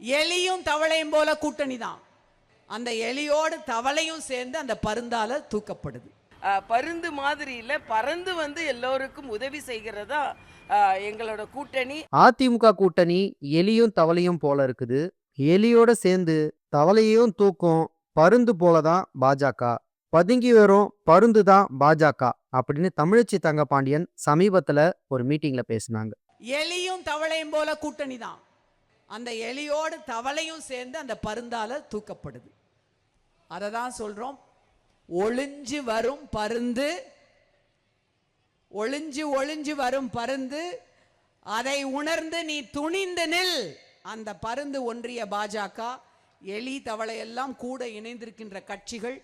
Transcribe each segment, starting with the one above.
எலியும் தவளையும் போல கூட்டணி தான். அந்த எலியோடு தவளையும் சேர்ந்து அந்த பருந்தால தூக்கப்படுது. பருந்து மாதிரி இல்ல பறந்து வந்து எல்லோருக்கும் உதவி செய்கிறதா எங்களோட கூட்டணி. அதிமுக கூட்டணி எலியும் தவளையும் போல இருக்குது. எலியோட சேர்ந்து தவளையையும் தூக்கும் பருந்து போல தான் பாஜக. பதுங்கி வரும் பருந்து தான் பாஜக அப்படின்னு தமிழச்சி தங்கபாண்டியன் சமீபத்துல ஒரு மீட்டிங்ல பேசினாங்க. எலியும் தவளையும் போல கூட்டணி தான். அந்த எலியோடு தவளையும் சேர்ந்து அந்த பருந்தால தூக்கப்படுது. அதை தான் சொல்கிறோம் ஒளிஞ்சு வரும் பருந்து ஒளிஞ்சு ஒளிஞ்சு வரும் பருந்து அதை உணர்ந்து நீ துணிந்து நில். அந்த பருந்து ஒன்றிய பாஜக எலி தவளை எல்லாம் கூட இணைந்திருக்கின்ற கட்சிகள்.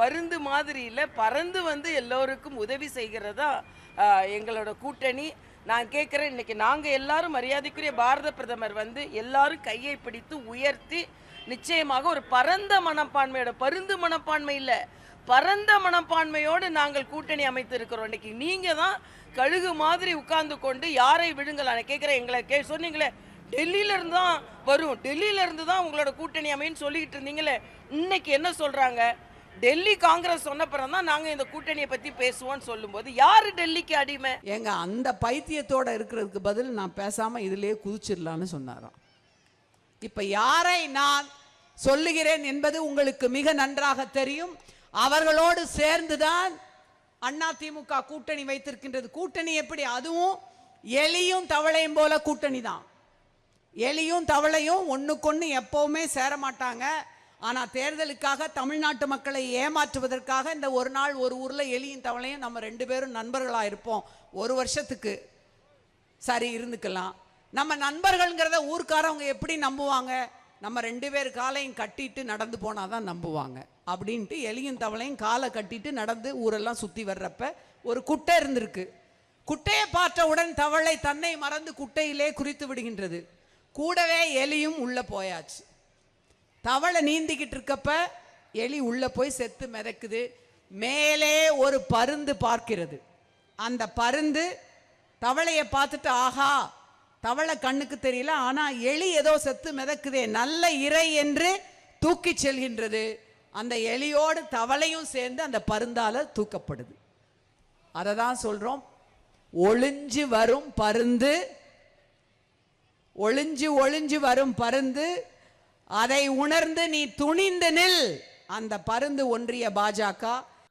பருந்து மாதிரி இல்லை பறந்து வந்து எல்லோருக்கும் உதவி செய்கிறதா எங்களோட கூட்டணி. நான் கேட்குறேன் இன்னைக்கு நாங்கள் எல்லாரும் மரியாதைக்குரிய பாரத பிரதமர் வந்து எல்லாரும் கையை பிடித்து உயர்த்தி நிச்சயமாக ஒரு பரந்த மனப்பான்மையோட பருந்து மனப்பான்மை இல்லை பரந்த மனப்பான்மையோடு நாங்கள் கூட்டணி அமைத்து இருக்கிறோம் இன்னைக்கு நீங்கள் தான் கழுகு மாதிரி உட்கார்ந்து கொண்டு யாரை விழுங்கலாம் நான் கேட்குறேன் எங்களை கே சொன்னீங்களே டெல்லியிலேருந்து தான் வரும். டெல்லியிலேருந்து தான் உங்களோட கூட்டணி அமைன்னு சொல்லிக்கிட்டு இருந்தீங்களே இன்னைக்கு என்ன சொல்கிறாங்க டெல்லி காங்கிரஸ் சொன்ன பிறகு தான் நாங்கள் இந்த கூட்டணியை பற்றி பேசுவோம்னு சொல்லும்போது யார் டெல்லிக்கு அடிமை? எங்க அந்த பைத்தியத்தோட இருக்கிறதுக்கு பதில் நான் பேசாமல் இதிலே குதிச்சிடலான்னு சொன்னாராம். இப்போ யாரை நான் சொல்லுகிறேன் என்பது உங்களுக்கு மிக நன்றாக தெரியும். அவர்களோடு சேர்ந்துதான் அண்ணா திமுக கூட்டணி வைத்திருக்கின்றது. கூட்டணி எப்படி? அதுவும் எலியும் தவளையும் போல கூட்டணி தான் எலியும் தவளையும் ஒன்றுக்கொன்று எப்போவுமே சேர ஆனால் தேர்தலுக்காக தமிழ்நாட்டு மக்களை ஏமாற்றுவதற்காக இந்த ஒரு நாள் ஒரு ஊரில் எலியும் தவளையும் நம்ம ரெண்டு பேரும் நண்பர்களாக இருப்போம். ஒரு வருஷத்துக்கு சரி இருந்துக்கலாம். நம்ம நண்பர்கள்ங்கிறத ஊர்க்காரவங்க எப்படி நம்புவாங்க? நம்ம ரெண்டு பேர் காலையும் கட்டிட்டு நடந்து போனாதான் நம்புவாங்க. அப்படின்ட்டு எலியும் தவளையும் காலை கட்டிட்டு நடந்து ஊரெல்லாம் சுற்றி வர்றப்ப ஒரு குட்டை இருந்திருக்கு. குட்டையை பார்த்தவுடன் தவளை தன்னை மறந்து குட்டையிலே குறித்து விடுகின்றது. கூடவே எலியும் உள்ளே போயாச்சு. தவளை நீந்திக்கிட்டு இருக்கப்ப எலி உள்ளே போய் செத்து மிதக்குது. மேலே ஒரு பருந்து பார்க்கிறது. அந்த பருந்து தவளையை பார்த்துட்டு ஆஹா தவளை கண்ணுக்கு தெரியல ஆனால் எலி ஏதோ செத்து மிதக்குதே நல்ல இறை என்று தூக்கி செல்கின்றது. அந்த எலியோடு தவளையும் சேர்ந்து அந்த பருந்தால தூக்கப்படுது. அதை தான் சொல்கிறோம் ஒளிஞ்சு வரும் பருந்து ஒளிஞ்சு ஒளிஞ்சு வரும் பருந்து அதை உணர்ந்து நீ துணிந்து நில். அந்த பருந்து ஒன்றிய பாஜக.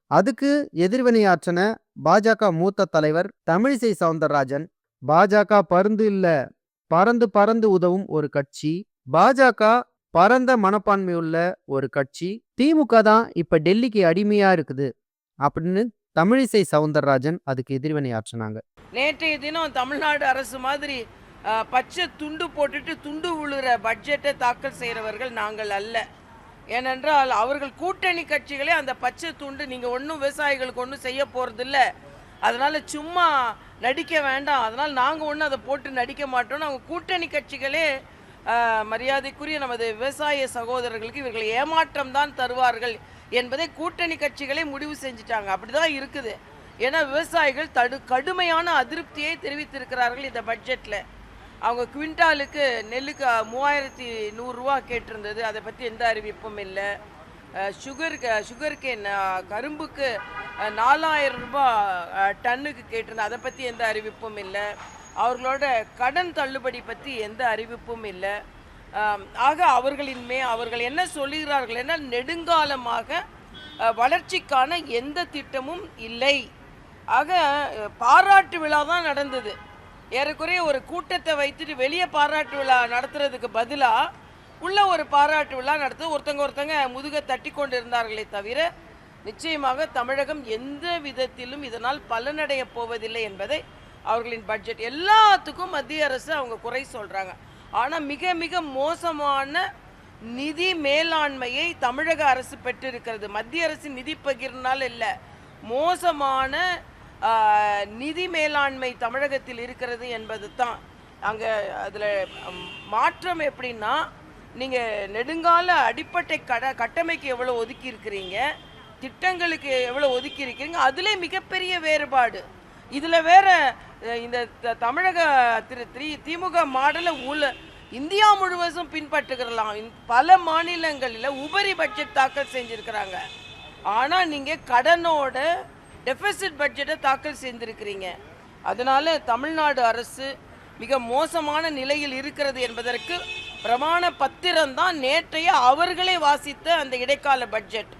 அதுக்கு எதிர்வினையாற்றின பாஜக மூத்த தலைவர் தமிழிசை சவுந்தரராஜன். பாஜக பருந்து இல்ல பறந்து பறந்து உதவும் ஒரு கட்சி. பாஜக பரந்த மனப்பான்மை உள்ள ஒரு கட்சி. திமுக தான் இப்ப டெல்லிக்கு அடிமையா இருக்குது. அப்படின்னு தமிழிசை சவுந்தரராஜன் அதுக்கு எதிர்வினையாற்றினாங்க. நேற்றைய தினம் தமிழ்நாடு அரசு மாதிரி பச்சை துண்டு போட்டுட்டு துண்டு விழுற பட்ஜெட்டை தாக்கல் செய்கிறவர்கள் நாங்கள் அல்ல. ஏனென்றால் அவர்கள் கூட்டணி கட்சிகளே அந்த பச்சை துண்டு நீங்கள் ஒன்றும் விவசாயிகளுக்கு ஒன்றும் செய்ய போகிறதில்ல அதனால் சும்மா நடிக்க வேண்டாம். அதனால் நாங்கள் ஒன்றும் அதை போட்டு நடிக்க மாட்டோம்னு அவங்க கூட்டணி கட்சிகளே மரியாதைக்குரிய நமது விவசாய சகோதரர்களுக்கு இவர்கள் ஏமாற்றம் தான் தருவார்கள் என்பதை கூட்டணி கட்சிகளே முடிவு செஞ்சுட்டாங்க. அப்படிதான் இருக்குது. ஏன்னா விவசாயிகள் தடு கடுமையான அதிருப்தியை தெரிவித்திருக்கிறார்கள் இந்த பட்ஜெட்டில் அவங்க குவிண்டாலுக்கு நெல்லுக்கு மூவாயிரத்தி நூறுரூவா கேட்டிருந்தது. அதை பற்றி எந்த அறிவிப்பும் இல்லை. சுகருக்கு சுகருக்கு கரும்புக்கு நாலாயிரம் ரூபாய் டன்னுக்கு கேட்டிருந்தது. அதை பற்றி எந்த அறிவிப்பும் இல்லை. அவர்களோட கடன் தள்ளுபடி பற்றி எந்த அறிவிப்பும் இல்லை. ஆக அவர்களின் மே அவர்கள் என்ன சொல்லுகிறார்கள் என நெடுங்காலமாக வளர்ச்சிக்கான எந்த திட்டமும் இல்லை. ஆக பாராட்டு விழா தான் நடந்தது. ஏறக்குறைய ஒரு கூட்டத்தை வைத்துட்டு வெளியே பாராட்டு விழா நடத்துறதுக்கு பதிலாக உள்ள ஒரு பாராட்டு விழா நடத்து ஒருத்தங்க ஒருத்தங்க முதுக தட்டி கொண்டு இருந்தார்களே தவிர நிச்சயமாக தமிழகம் எந்த விதத்திலும் இதனால் பலனடைய போவதில்லை என்பதை அவர்களின் பட்ஜெட் எல்லாத்துக்கும் மத்திய அரசு அவங்க குறை சொல்கிறாங்க ஆனால் மிக மிக மோசமான நிதி மேலாண்மையை தமிழக அரசு பெற்றிருக்கிறது. மத்திய அரசு நிதி பகிர்னால் இல்லை. மோசமான நிதி மேலாண்மை தமிழகத்தில் இருக்கிறது என்பது தான் அங்கே அதில் மாற்றம் எப்படின்னா நீங்கள் நெடுங்கால அடிப்படை கட கட்டமைக்கு எவ்வளோ ஒதுக்கி இருக்கிறீங்க திட்டங்களுக்கு எவ்வளோ ஒதுக்கி இருக்கிறீங்க அதிலே மிகப்பெரிய வேறுபாடு. இதில் வேற இந்த த- தமிழக திரு த்ரீ திமுக மாடலை உள்ள இந்தியா முழுவதும் பின்பற்றுகிறலாம். பல மாநிலங்களில் உபரி பட்ஜெட் தாக்கல் செஞ்சிருக்கிறாங்க. ஆனால் நீங்கள் கடனோட டெபிசிட் பட்ஜெட்டை தாக்கல் செய்திருக்கிறீங்க. அதனால தமிழ்நாடு அரசு மிக மோசமான நிலையில் இருக்கிறது என்பதற்கு பிரமாண பத்திரம் தான் நேற்றைய அவர்களே வாசித்த அந்த இடைக்கால பட்ஜெட்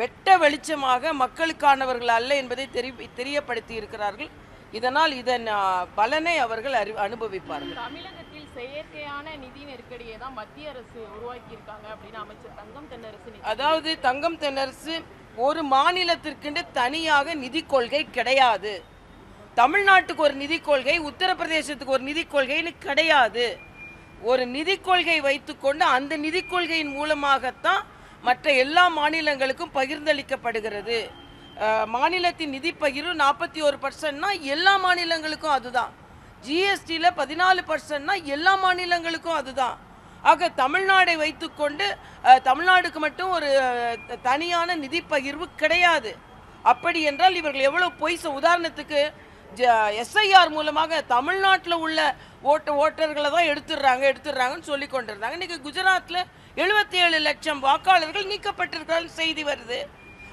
வெட்ட வெளிச்சமாக மக்களுக்கானவர்கள் அல்ல என்பதை தெரி தெரியப்படுத்தி இருக்கிறார்கள் இதனால் இதன் பலனை அவர்கள் அறி அனுபவிப்பார்கள். செயற்கையான நிதி நெருக்கடியை தான் மத்திய அரசு உருவாக்கி இருக்காங்க அப்படின்னு அமைச்சர் தங்கம் தென்னரசு அதாவது தங்கம் தென்னரசு ஒரு மாநிலத்திற்கென்று தனியாக நிதி கொள்கை கிடையாது. தமிழ்நாட்டுக்கு ஒரு நிதி கொள்கை உத்தரப்பிரதேசத்துக்கு ஒரு நிதி கொள்கைன்னு கிடையாது. ஒரு நிதி கொள்கை வைத்துக்கொண்டு அந்த நிதி கொள்கையின் மூலமாகத்தான் மற்ற எல்லா மாநிலங்களுக்கும் பகிர்ந்தளிக்கப்படுகிறது. மாநிலத்தின் நிதி பகிர்வு நாற்பத்தி ஒரு பர்சன்ட்னா எல்லா மாநிலங்களுக்கும் அதுதான். ஜிஎஸ்டியில் பதினாலு பர்சன்ட்னா எல்லா மாநிலங்களுக்கும் அதுதான். ஆக தமிழ்நாடை வைத்துக்கொண்டு தமிழ்நாடுக்கு மட்டும் ஒரு த- தனியான நிதி பகிர்வு கிடையாது. அப்படி என்றால் இவர்கள் எவ்வளோ பொய் உதாரணத்துக்கு எஸ்ஐஆர் மூலமாக தமிழ்நாட்டில் உள்ள ஓட்ட ஓட்டர்களை தான் எடுத்துடுறாங்க எடுத்துடுறாங்கன்னு சொல்லி கொண்டிருந்தாங்க. இன்றைக்கி குஜராத்தில் எழுபத்தி ஏழு லட்சம் வாக்காளர்கள் நீக்கப்பட்டிருக்கிறார்கள் செய்தி வருது.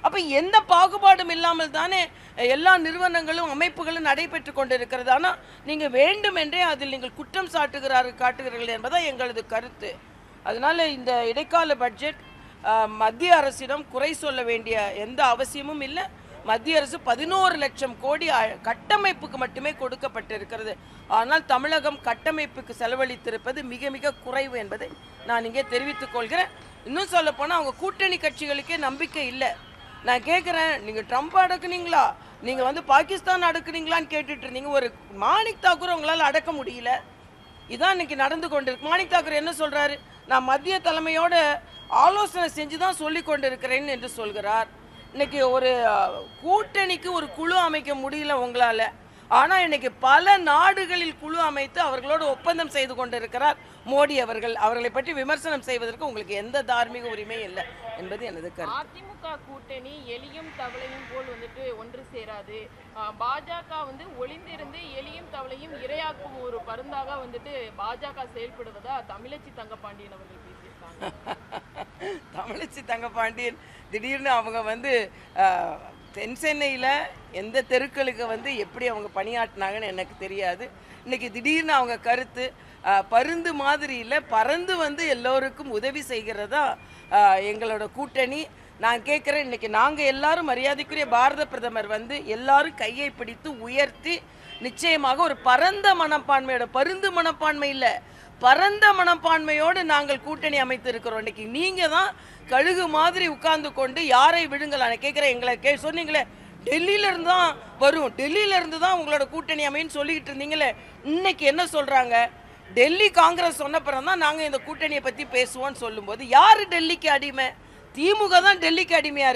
அப்போ எந்த பாகுபாடும் இல்லாமல் தானே எல்லா நிறுவனங்களும் அமைப்புகளும் நடைபெற்று கொண்டிருக்கிறது. ஆனால் நீங்கள் வேண்டுமென்றே அதில் நீங்கள் குற்றம் சாட்டுகிறார்கள் காட்டுகிறீர்கள் என்பதான் எங்களது கருத்து. அதனால் இந்த இடைக்கால பட்ஜெட் மத்திய அரசிடம் குறை சொல்ல வேண்டிய எந்த அவசியமும் இல்லை. மத்திய அரசு பதினோரு லட்சம் கோடி அ- கட்டமைப்புக்கு மட்டுமே கொடுக்கப்பட்டிருக்கிறது. ஆனால் தமிழகம் கட்டமைப்புக்கு செலவழித்திருப்பது மிக மிக குறைவு என்பதை நான் இங்கே தெரிவித்துக் கொள்கிறேன். இன்னும் சொல்ல போனால் அவங்க கூட்டணி கட்சிகளுக்கே நம்பிக்கை இல்லை. நான் கேட்குறேன் நீங்கள் ட்ரம்ப் அடக்குனீங்களா? நீங்கள் வந்து பாகிஸ்தான் அடக்குனீங்களான்னு கேட்டுட்டு இருந்தீங்க. ஒரு மாணிக் தாக்கூர் உங்களால் அடக்க முடியல. இதான் இன்னைக்கு நடந்து கொண்டிருக்கு. மாணிக் தாக்கூர் என்ன சொல்கிறாரு நான் மத்திய தலைமையோட ஆலோசனை செஞ்சு தான் சொல்லி கொண்டிருக்கிறேன் என்று சொல்கிறார். இன்னைக்கு ஒரு கூட்டணிக்கு ஒரு குழு அமைக்க முடியல உங்களால். ஆனா இன்னைக்கு பல நாடுகளில் குழு அமைத்து அவர்களோடு ஒப்பந்தம் செய்து கொண்டிருக்கிறார் மோடி அவர்கள். அவர்களை பற்றி விமர்சனம் செய்வதற்கு உங்களுக்கு எந்த தார்மீக உரிமையும் இல்லை என்பது எனது கருத்து. அதிமுக கூட்டணி எலியும் தவளையும் போல் வந்துட்டு ஒன்று சேராது. பாஜக வந்து ஒளிந்திருந்து எலியும் தவளையும் இரையாக்கும் ஒரு பருந்தாக வந்துட்டு பாஜக செயல்படுவதா தமிழச்சி தங்கப்பாண்டியன் அவர்கள் பேசியிருக்காங்க. தமிழச்சி தங்கப்பாண்டியன் திடீர்னு அவங்க வந்து தென் சென்னையில் எந்த தெருக்களுக்கு வந்து எப்படி அவங்க பணியாற்றினாங்கன்னு எனக்கு தெரியாது. இன்னைக்கு திடீர்னு அவங்க கருத்து பருந்து மாதிரியில் பறந்து வந்து எல்லோருக்கும் உதவி செய்கிறதா எங்களோட கூட்டணி. நான் கேட்குறேன் இன்றைக்கி நாங்கள் எல்லாரும் மரியாதைக்குரிய பாரத பிரதமர் வந்து எல்லாரும் கையை பிடித்து உயர்த்தி நிச்சயமாக ஒரு பரந்த மனப்பான்மையோட பருந்து மனப்பான்மை இல்லை பரந்த மனப்பான்மையோடு நாங்கள் கூட்டணி அமைத்து இருக்கிறோம் இன்னைக்கு தான் கழுகு மாதிரி உட்கார்ந்து கொண்டு யாரை விடுங்கள்? நான் கேட்குறேன் எங்களை கே சொன்னீங்களே டெல்லியிலேருந்து தான் வரும். டெல்லியிலேருந்து தான் உங்களோட கூட்டணி அமைன்னு சொல்லிக்கிட்டு இருந்தீங்களே இன்னைக்கு என்ன சொல்கிறாங்க டெல்லி காங்கிரஸ் சொன்ன பிறகு தான் நாங்கள் இந்த கூட்டணியை பற்றி பேசுவோம்னு சொல்லும்போது யார் டெல்லிக்கு அடிமை? திமுக தான் டெல்லிக்கு அடிமையாக